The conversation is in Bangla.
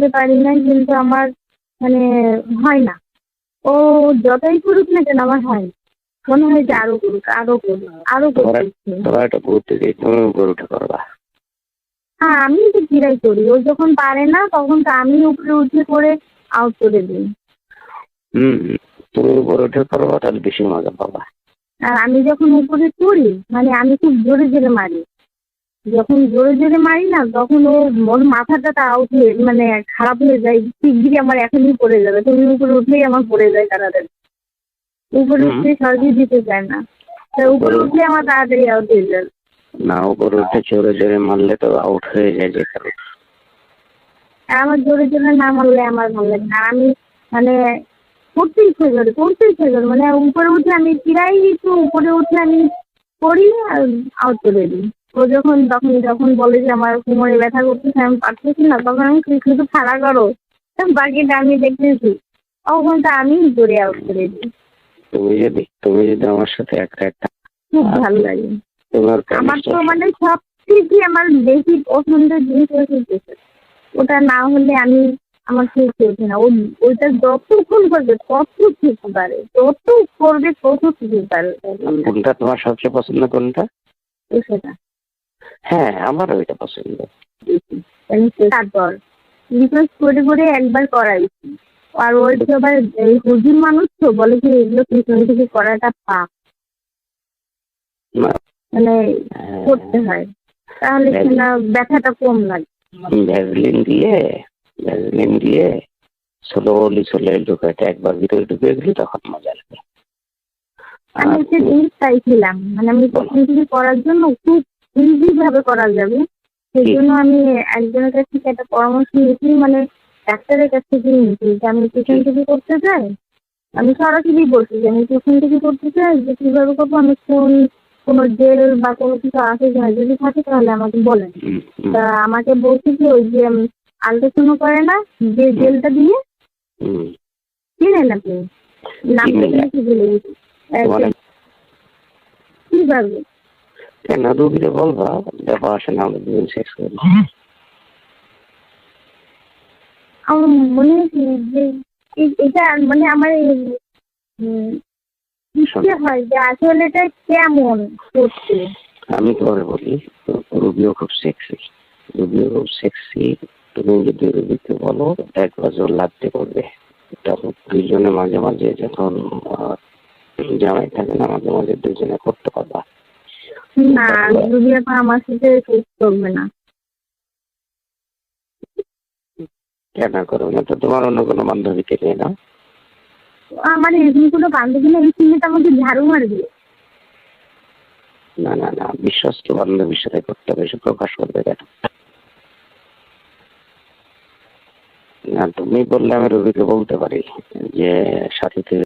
করতে পারি না কিন্তু আমার মানে হয় না। ও যতই করুক না কেন আমার হয় না। মনে হয় যে আরও করুক আরও করুক আরও। তোরা করতে দিই তুমি করবা হ্যাঁ আমি তো কিরাই করি। ও যখন পারে না তখন তো আমি উপরে উঠে করে আউট করে দিই। হুম তুমি উপরে উঠে করবা তাহলে বেশি মজা পাবা। আর আমি যখন উপরে করি মানে আমি খুব জোরে জোরে মারি। যখন জোরে জোরে মারি না তখন ও ওর মাথাটা তা আউট হয়ে মানে খারাপ হয়ে যায়। শিগগিরই আমার এখনই পড়ে যাবে। তুমি উপরে উঠলেই আমার পড়ে যায় তাড়াতাড়ি। উপরে। উঠলে সহজে দিতে চায় না। তা উপরে উঠলে আমার তাড়াতাড়ি আউট হয়ে যাবে না উপরে উঠে জোরে জোরে মারলে তো আউট হয়ে যায় যে আমার জোরে জোরে না মারলে আমার ভালো লাগে না। আমি মানে করতে ইচ্ছে করে করতে ইচ্ছে করে। মানে উপরে উঠে আমি প্রায় একটু উপরে উঠে আমি করি আর আউট করে দিই। ও যখন তখন যখন বলে যে আমার কোমরে ব্যথা করতেছে আমি পারতেছি না তখন আমি শুধু শুধু খাড়া করো। বাকিটা আমি দেখতেছি। তখন তো আমি করে আউট করে দিই। তুমি যদি তুমি যদি আমার সাথে একটা একটা খুব ভালো লাগে। তোমার আমার তো মানে সব থেকে আমার বেশি পছন্দের জিনিস হচ্ছে ওটা না হলে আমি আমার খেলতে ওঠে না। ওইটা যতক্ষণ করবে তত খেতে পারে। যত করবে তত খেতে পারে। কোনটা তোমার সবচেয়ে পছন্দ কোনটা? সেটা হ্যাঁ আমারও এটা পছন্দ। তারপর করে করে একবার আর ওই তো আবার হুজুর মানুষ তো বলে যে এগুলো পিছন থেকে করাটা পাপ। মানে হ্যাঁ, করতে হয়। তাহলে কিনা ব্যথাটা কম লাগে? ভ্যাসলিন দিয়ে ভ্যাসলিন দিয়ে স্লোলি স্লোলি ঢুকাতে একবার ভিতরে ঢুকে গেলে তখন মজা লাগে। আমি একটা জিনিস চাইছিলাম মানে আমি প্রথম থেকে করার জন্য খুব ইজি ভাবে করা যাবে। সেই জন্য আমি একজনের কাছ থেকে একটা পরামর্শ নিয়েছি মানে ডাক্তারের কাছ থেকে নিয়েছি যে আমি টিউশন থেকে করতে চাই আমি সরাসরি বলছি যে আমি টিউশন থেকে করতে চাই যে কীভাবে করব আমি কোন কোনো জেল বা কোনো কিছু আছে কিনা যদি থাকে তাহলে আমাকে বলেন। তা আমাকে বলছে কি ওই যে আলট্রাসাউন্ড করে না যে জেলটা দিয়ে। চিনেন আপনি। নামটা চিনি না। কি ভুলে গেছি কীভাবে? কেন রুগীরে বলবা ব্যাপার আসে না আমরা দুজন শেষ করি আমার মনে যে এটা মানে আমার ইচ্ছে হয় যে আসলে এটা কেমন করতে? আমি তোমার বলি রুবিও খুব সেক্সি রুবিও খুব সেক্সি তুমি যদি রুবিকে বলো এক বছর লাগতে করবে। তখন দুজনে মাঝে মাঝে যখন জামাই থাকে না মাঝে মাঝে দুজনে করতে পারবা। না যদি এখন আমার সাথে শেষ করবে না। কেন করো না তো? তোমার অন্য কোনো বান্ধবীকে নিয়ে নাও। আমার এরকম কোনো বান্ধবী না এই চিন্তা আমাকে ঝাড়ু মারবে। না না না বিশ্বস্ত বান্ধবীর সাথে করতে হবে সে প্রকাশ করবে কেন? না তুমি বললে আমি রবিকে বলতে পারি যে সাথী থেকে